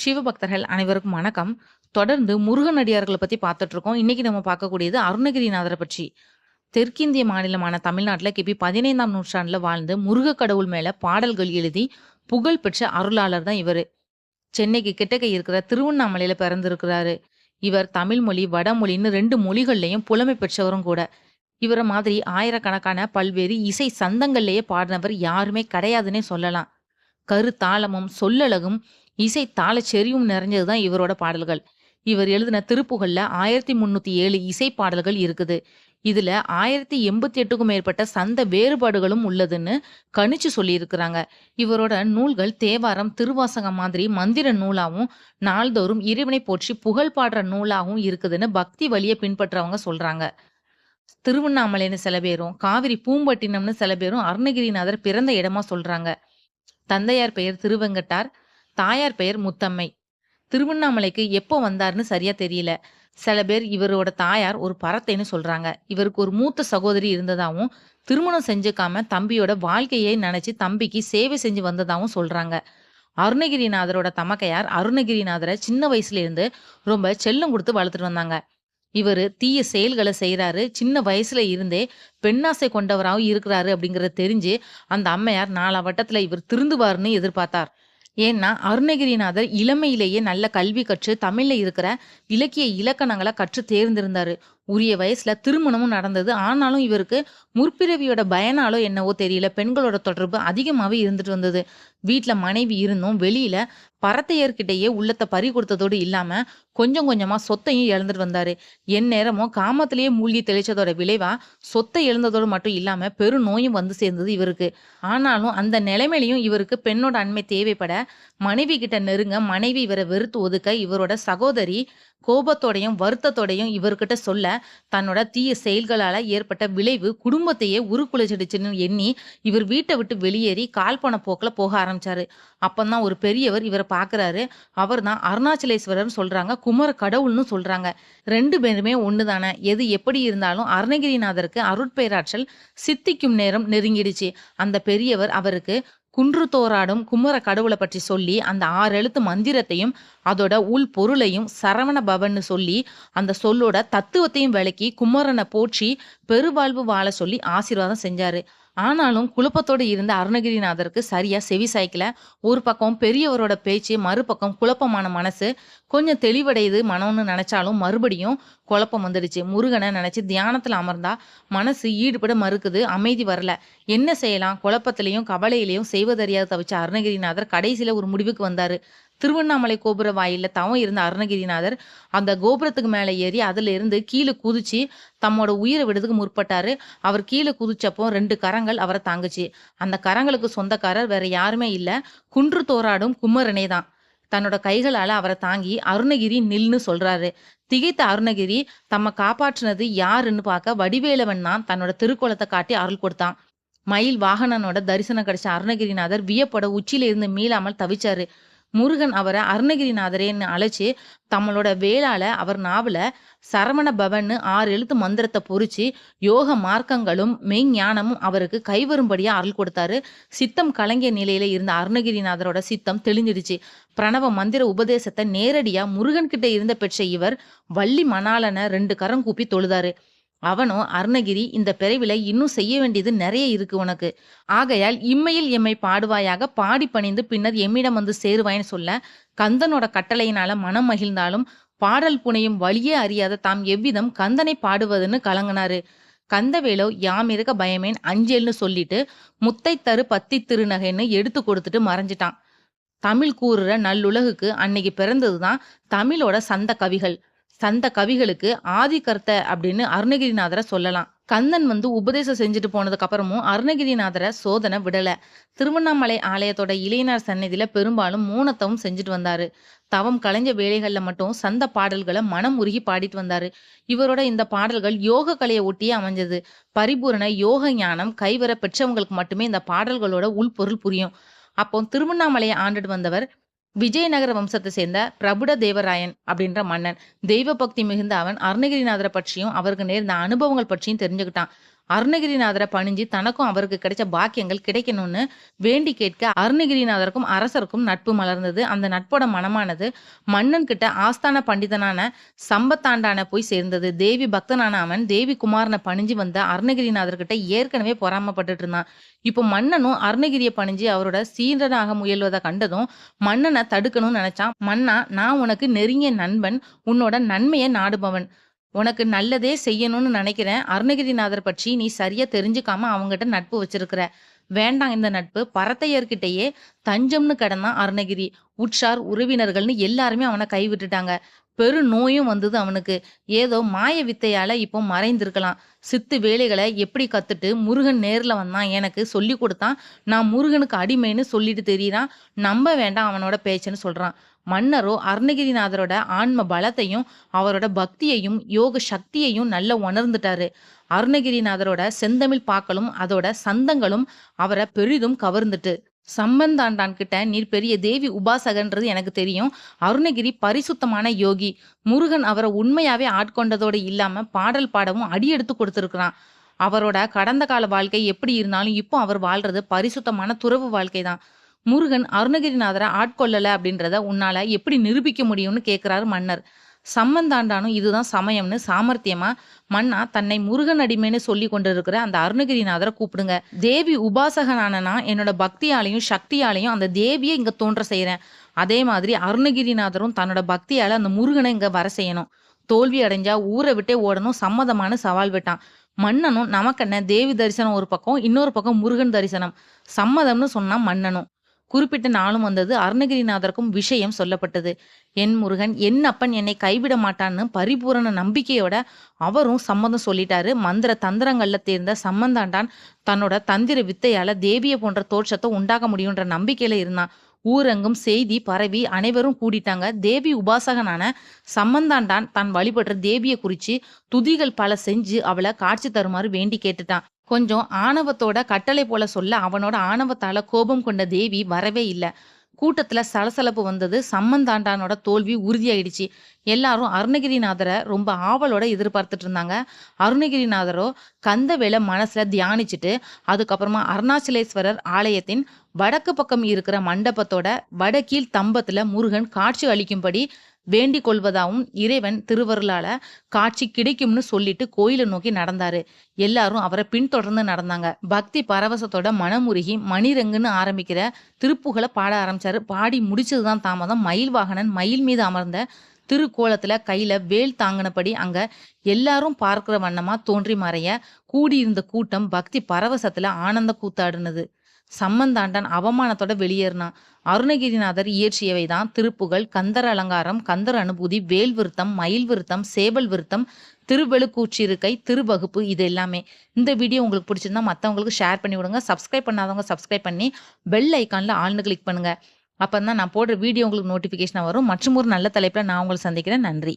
சிவபக்தர்கள் அனைவருக்கும் வணக்கம். தொடர்ந்து முருகன் அடியார்கள பத்தி பார்த்துட்டு இருக்கோம். இன்னைக்கு நம்ம பார்க்கக்கூடியது அருணகிரிநாதரை பற்றி. தெற்கிந்திய மாநிலமான தமிழ்நாட்டில் கிபி பதினைந்தாம் நூற்றாண்டில் வாழ்ந்து முருக கடவுள் மேல பாடல்கள் எழுதி புகழ் பெற்ற அருளாளர் தான் இவரு. சென்னைக்கு கிட்டக்க இருக்கிற திருவண்ணாமலையில பிறந்திருக்கிறாரு. இவர் தமிழ் மொழி, வடமொழின்னு ரெண்டு மொழிகள்லயும் புலமை பெற்றவரும் கூட. இவர மாதிரி ஆயிரக்கணக்கான பல்வேறு இசை சந்தங்கள்லயே பாடினவர் யாருமே கிடையாதுன்னே சொல்லலாம். கருத்தாளமும், சொல்லழகும், இசை தாளச் நிறைஞ்சது தான் இவரோட பாடல்கள். இவர் எழுதின திருப்புகள்ல ஆயிரத்தி முன்னூத்தி ஏழு இசை பாடல்கள் இருக்குது. இதுல 1088க்கும் மேற்பட்ட சந்த வேறுபாடுகளும் உள்ளதுன்னு கணிச்சு சொல்லியிருக்கிறாங்க. இவரோட நூல்கள் தேவாரம், திருவாசகம் மாதிரி மந்திர நூலாகவும் நாள்தோறும் இறைவனை போற்றி புகழ் பாடுற நூலாகவும் இருக்குதுன்னு பக்தி வழியை பின்பற்றவங்க சொல்றாங்க. திருவண்ணாமலைன்னு சில பேரும், காவிரி பூம்பட்டினம்னு சில பேரும் அருணகிரிநாதர் பிறந்த இடமா சொல்றாங்க. தந்தையார் பெயர் திருவெங்கட்டார், தாயார் பெயர் முத்தம்மை. திருவண்ணாமலைக்கு எப்போ வந்தார்னு சரியா தெரியல. சில பேர் இவரோட தாயார் ஒரு பரத்தைன்னு சொல்றாங்க. இவருக்கு ஒரு மூத்த சகோதரி இருந்ததாகவும் திருமணம் செஞ்சுக்காம தம்பியோட வாழ்க்கையை நினைச்சு தம்பிக்கு சேவை செஞ்சு வந்ததாகவும் சொல்றாங்க. அருணகிரிநாதரோட தமக்கையார் அருணகிரிநாதரை சின்ன வயசுல இருந்து ரொம்ப செல்லம் கொடுத்து வளர்த்துட்டு வந்தாங்க. இவர் தீய செயல்களை செய்கிறாரு சின்ன வயசுல இருந்தே பெண்ணாசை கொண்டவராகவும் இருக்கிறாரு அப்படிங்கிறத தெரிஞ்சு, அந்த அம்மையார் நாளாவட்டத்துல இவர் திருந்துவாருன்னு எதிர்பார்த்தார். ஏன்னா, அருணகிரிநாதர் இளமையிலேயே நல்ல கல்வி கற்று தமிழில் இருக்கிற இலக்கிய இலக்கணங்களை கற்று தேர்ந்திருந்தார். உரிய வயசுல திருமணமும் நடந்தது. ஆனாலும் இவருக்கு முற்பிறவியோட பயனாலோ என்னவோ தெரியல, பெண்களோட தொடர்பு அதிகமாகவே இருந்துட்டு வந்தது. வீட்டில் மனைவி இருந்தும் வெளியில பரத்தையர்கிட்டயே உள்ளத்தை பறி கொடுத்ததோடு இல்லாம, கொஞ்சம் கொஞ்சமா சொத்தையும் இழந்துட்டு வந்தாரு. எந்நேரமும் காமத்திலேயே மூழ்கி தெளிச்சதோட விளைவா, சொத்தை இழந்ததோடு மட்டும் இல்லாம பெருநோயும் வந்து சேர்ந்தது இவருக்கு. ஆனாலும் அந்த நிலைமையிலையும் இவருக்கு பெண்ணோட அண்மை தேவைப்பட, மனைவி கிட்ட நெருங்க மனைவி இவரை வெறுத்து ஒதுக்க, இவரோட சகோதரி கோபத்தோடையும், வருத்தத்தோடையும் இவர்கிட்ட சொல்ல, தன்னோட தீய செயல்களால் ஏற்பட்ட விளைவு குடும்பத்தையே உருக்குலைச்சிடுச்சுன்னு எண்ணி, இவர் வீட்டை விட்டு வெளியேறி கால் போன போக்கில் போக ஆரம்பிச்சாரு. அப்பந்தான் ஒரு பெரியவர் இவரை பார்க்குறாரு. அவர் தான் அருணாச்சலேஸ்வரர்னு சொல்கிறாங்க குமர கடவுள்னு சொல்கிறாங்க ரெண்டு பேருமே ஒன்று தானே எது எப்படி இருந்தாலும் அருணகிரிநாதருக்கு அருட்பேராற்றல் சித்திக்கும் நேரம் நெருங்கிடுச்சு. அந்த பெரியவர் அவருக்கு குன்று தோறாடும் குமர கடவுளை பற்றி சொல்லி, அந்த ஆறு எழுத்து மந்திரத்தையும், அதோட உள் பொருளையும் சரவண பவன்னு சொல்லி, அந்த சொல்லோட தத்துவத்தையும் விளக்கி, குமரனை போற்றி பெருவாழ்வு வாழ சொல்லி ஆசீர்வாதம் செஞ்சாரு. ஆனாலும் குழப்பத்தோடு இருந்த அருணகிரிநாதருக்கு சரியா செவி சாய்க்கல. ஒரு பக்கம் பெரியவரோட பேச்சு, மறுபக்கம் குழப்பமான மனசு. கொஞ்சம் தெளிவடையுது மனம்னு நினைச்சாலும் மறுபடியும் குழப்பம் வந்துடுச்சு. முருகனை நினைச்சு தியானத்துல அமர்ந்தா, மனசு ஈடுபட மறுக்குது. அமைதி வரல. என்ன செய்யலாம்? குழப்பத்திலையும் கவலையிலையும் செய்வதறியாது தவிச்ச அருணகிரிநாதர் கடைசியில ஒரு முடிவுக்கு வந்தாரு. திருவண்ணாமலை கோபுர வாயில தவம் இருந்த அருணகிரிநாதர், அந்த கோபுரத்துக்கு மேல ஏறி அதுல இருந்து கீழே குதிச்சு, தம்மோட உயிரை விடுறதுக்கு முற்பட்டாரு. அவர் கீழே குதிச்சப்போ ரெண்டு கரங்கள் அவரை தாங்குச்சு. அந்த கரங்களுக்கு சொந்தக்காரர் வேற யாருமே இல்ல, குன்றுதோறாடும் குமரனே தான். தன்னோட கைகளால அவரை தாங்கி, "அருணகிரி நில்னு சொல்றாரு. திகைத்த அருணகிரி, தம்ம காப்பாற்றுனது யாருன்னு பார்க்க வடிவேலவன் தான் தன்னோட திருக்கோலத்தை காட்டி அருள் கொடுத்தான். மயில் வாகனனோட தரிசனம் கிடைச்ச அருணகிரிநாதர் வியப்பட உச்சியில இருந்து மீளாமல் தவிச்சாரு. முருகன் அவரை அருணகிரிநாதரேன்னு அழைச்சி தம்மளோட வேளால அவர் நாவல சரவண பவன்னு ஆறு எழுத்து மந்திரத்தை பொறிச்சு, யோக மார்க்கங்களும், மெய்ஞானமும் அவருக்கு கைவரும்படியா அருள் கொடுத்தாரு. சித்தம் கலங்கிய நிலையில இருந்த அருணகிரிநாதரோட சித்தம் தெளிஞ்சிடுச்சு. பிரணவ மந்திர உபதேசத்தை நேரடியா முருகன் கிட்ட இருந்த பெற்ற இவர், வள்ளி மணாளன 2 கரம் கூப்பி தொழுதாரு. அவனோ, "அருணகிரி, இந்த பிறவில இன்னும் செய்ய வேண்டியது நிறைய இருக்கு உனக்கு. ஆகையால் இம்மையில் எம்மை பாடுவாயாக. பாடி பணிந்து பின்னர் எம்மிடம் வந்து சேருவாய்ன்னு" சொல்ல, கந்தனோட கட்டளையினால மனம் மகிழ்ந்தாலும், பாடல் புனையும் வழியே அறியாத தாம் எவ்விதம் கந்தனை பாடுவதுன்னு கலங்கினாரு. கந்தவேலோ, "யாமிருக்க பயமேன் அஞ்சேல்'ன்னு சொல்லிட்டு, முத்தை தரு பத்தி திருநகை'ன்னு எடுத்து கொடுத்துட்டு மறைஞ்சிட்டான். தமிழ் கூறுற நல்லுலகுக்கு அன்னைக்கு பிறந்ததுதான் தமிழோட சந்த கவிகள். சந்த கவிகளுக்கு ஆதிகர்த்த அப்படின்னு அருணகிரிநாதரை சொல்லலாம். கந்தன் வந்து உபதேசம் செஞ்சுட்டு போனதுக்கு அப்புறமும் அருணகிரிநாதரை சோதனை விடல. திருவண்ணாமலை ஆலயத்தோட இளையனார் சன்னதியில பெரும்பாலும் மௌனத்தவம் செஞ்சுட்டு வந்தாரு. தவம் கலைஞ்ச வேலைகள்ல மட்டும் சந்த பாடல்களை மனம் உருகி பாடிட்டு வந்தாரு. இவரோட இந்த பாடல்கள் யோக கலையை ஒட்டியே அமைஞ்சது. பரிபூரண யோக ஞானம் கைவர பெற்றவங்களுக்கு மட்டுமே இந்த பாடல்களோட உள்பொருள் புரியும். அப்போ திருவண்ணாமலையை ஆண்டுட்டு வந்தவர், விஜயநகர வம்சத்தை சேர்ந்த பிரபுட தேவராயன் அப்படின்ற மன்னன். தெய்வ பக்தி மிகுந்த அவன் அருணகிரிநாதரை பற்றியும், அவருக்கு நேர்ந்த அனுபவங்கள் பற்றியும் தெரிஞ்சுக்கிட்டான். அருணகிரிநாதரை பணிஞ்சு தனக்கும் அவருக்கு கிடைச்ச பாக்கியங்கள் கிடைக்கணும்னு வேண்டி கேட்க அருணகிரிநாதருக்கும் அரசருக்கும் நட்பு மலர்ந்தது. அந்த நட்போட மனமானது மன்னன் கிட்ட ஆஸ்தான பண்டிதனான சம்பத்தாண்டான போய் சேர்ந்தது. தேவி பக்தனான அவன் தேவி குமாரனை பணிஞ்சு வந்த அருணகிரிநாதர்கிட்ட ஏற்கனவே பொறாமப்பட்டுட்டு இருந்தான். இப்போ மன்னனும் அருணகிரியை பணிஞ்சு அவரோட சீரனாக முயல்வதை கண்டதும் மன்னனை தடுக்கணும்னு நினைச்சான். மன்னா நான் உனக்கு நெருங்கிய நண்பன். உன்னோட நன்மையை நாடுபவன். உனக்கு நல்லதே செய்யணும்னு நினைக்கிறேன். அருணகிரிநாதர் பற்றி நீ சரியா தெரிஞ்சுக்காம அவங்ககிட்ட நட்பு வச்சிருக்கிற. வேண்டாம் இந்த நட்பு. பரத்தையர்கிட்டயே தஞ்சம்னு கிடந்தான் அருணகிரி. உற்றார் உறவினர்கள்னு எல்லாருமே அவனை கைவிட்டுட்டாங்க. பெரு நோயும் வந்தது அவனுக்கு. ஏதோ மாய வித்தையால இப்போ மறைந்திருக்கலாம். சித்து வேலைகளை எப்படி கத்துட்டு முருகன் நேர்ல வந்தான் எனக்கு சொல்லி கொடுத்தான். நான் முருகனுக்கு அடிமைன்னு சொல்லிட்டு தெரியறான். நம்ப வேண்டாம் அவனோட பேச்சுன்னு சொல்றான். மன்னரோ அருணகிரிநாதரோட ஆன்ம பலத்தையும் அவரோட பக்தியையும் யோக சக்தியையும் நல்லா உணர்ந்துட்டாரு. அருணகிரிநாதரோட செந்தமிழ் பாக்களும் அதோட சந்தங்களும் அவரை பெரிதும் கவர்ந்துட்டு சம்பந்தாண்டான்கிட்ட நீர் பெரிய தேவி உபாசகன்றது எனக்கு தெரியும். அருணகிரி பரிசுத்தமான யோகி. முருகன் அவரை உண்மையாவே ஆட்கொண்டதோடு இல்லாம பாடல் பாடவும் அடியெடுத்து கொடுத்துருக்கிறான். அவரோட கடந்த கால வாழ்க்கை எப்படி இருந்தாலும் இப்போ அவர் வாழ்றது பரிசுத்தமான துறவு வாழ்க்கை தான். முருகன் அருணகிரிநாதரை ஆட்கொள்ளல அப்படின்றத உன்னால எப்படி நிரூபிக்க முடியும்னு கேட்கிறாரு மன்னர். சம்மந்தாண்டானும் இதுதான் சமயம்னு சாமர்த்தியமா மன்னா தன்னை முருகன் அடிமைன்னு சொல்லி கொண்டிருக்கிற அந்த அருணகிரிநாதரை கூப்பிடுங்க. தேவி உபாசகனானனா என்னோட பக்தியாலையும் சக்தியாலையும் அந்த தேவியை இங்க தோன்ற செய்யறேன் அதே மாதிரி அருணகிரிநாதரும் தன்னோட பக்தியால அந்த முருகனை இங்க வர செய்யணும். தோல்வி அடைஞ்சா ஊரை விட்டே ஓடணும் சம்மதமான சவால் விட்டான். மன்னனும் நமக்கென்ன? தேவி தரிசனம் ஒரு பக்கம் இன்னொரு பக்கம் முருகன் தரிசனம். சம்மதம்னு சொன்னா மன்னனும். குறிப்பிட்ட நாளும் வந்தது. அருணகிரிநாதருக்கும் விஷயம் சொல்லப்பட்டது. என் முருகன் என் அப்பன் என்னை கைவிட மாட்டான்னு பரிபூரண நம்பிக்கையோட அவரும் சம்மதம் சொல்லிட்டாரு. மந்திர தந்திரங்கள்ல தேர்ந்த சம்மந்தாண்டான் தன்னோட தந்திர வித்தையால தேவியை போன்ற தோற்றத்தை உண்டாக முடியுன்ற நம்பிக்கையில இருந்தான். ஊரெங்கும் செய்தி பரவி அனைவரும் கூடிட்டாங்க. தேவி உபாசகனான சம்மந்தாண்டான் தான் வழிபடுற தேவியை குறித்து துதிகள் பல செஞ்சு அவளை காட்சி தருமாறு வேண்டி கேட்டுட்டான். கொஞ்சம் ஆணவத்தோட கட்டளை போல சொல்ல அவனோட ஆணவத்தால கோபம் கொண்ட தேவி வரவே இல்லை. கூட்டத்துல சலசலப்பு வந்தது. சம்மந்தாண்டானோட தோல்வி உறுதியாயிடுச்சு. எல்லாரும் அருணகிரிநாதரை ரொம்ப ஆவலோட எதிர்பார்த்துட்டு இருந்தாங்க. அருணகிரிநாதரோ கந்தவேலை மனசுல தியானிச்சுட்டு அதுக்கப்புறமா அருணாச்சலேஸ்வரர் ஆலயத்தின் வடக்கு பக்கம் இருக்கிற மண்டபத்தோட வடக்கீழ் தம்பத்துல முருகன் காட்சி அளிக்கும்படி வேண்டிக் கொள்வதாகவும் இறைவன் திருவருளால காட்சி கிடைக்கும்னு சொல்லிட்டு கோயிலை நோக்கி நடந்தாரு. எல்லாரும் அவரை பின்தொடர்ந்து நடந்தாங்க. பக்தி பரவசத்தோட மனமுருகி மணிரங்குன்னு ஆரம்பிக்கிற திருப்புகளை பாட ஆரம்பிச்சாரு. பாடி முடிச்சதுதான் தாமதம். மயில் வாகனன் மயில் மீது அமர்ந்த திருக்கோலத்துல கையில வேல் தாங்கினபடி அங்க எல்லாரும் பார்க்கிற வண்ணமா தோன்றி மறைய கூடியிருந்த கூட்டம் பக்தி பரவசத்துல ஆனந்த கூத்தாடுனது. சம்மந்தாண்டன் அவமானத்தோட வெளியேறினான். அருணகிரிநாதர் இயற்றியவை தான் திருப்புகழ் கந்தர் அலங்காரம் கந்தர் அனுபூதி வேல் விருத்தம் மயில் விருத்தம் சேவல் விருத்தம் திருவெழுக்கூச்சிருக்கை திருவகுப்பு இது எல்லாமே. இந்த வீடியோ உங்களுக்கு பிடிச்சிருந்தா மற்றவங்களுக்கு ஷேர் பண்ணி விடுங்க. சப்ஸ்கிரைப் பண்ணாதவங்க சப்ஸ்கிரைப் பண்ணி பெல் ஐக்கானில் ஆள்னு கிளிக் பண்ணுங்கள் அப்போ தான் நான் போடுற வீடியோ உங்களுக்கு நோட்டிஃபிகேஷன் வரும். மற்றும் ஒரு நல்ல தலைப்பில் நான் உங்களை சந்திக்கிறேன். நன்றி.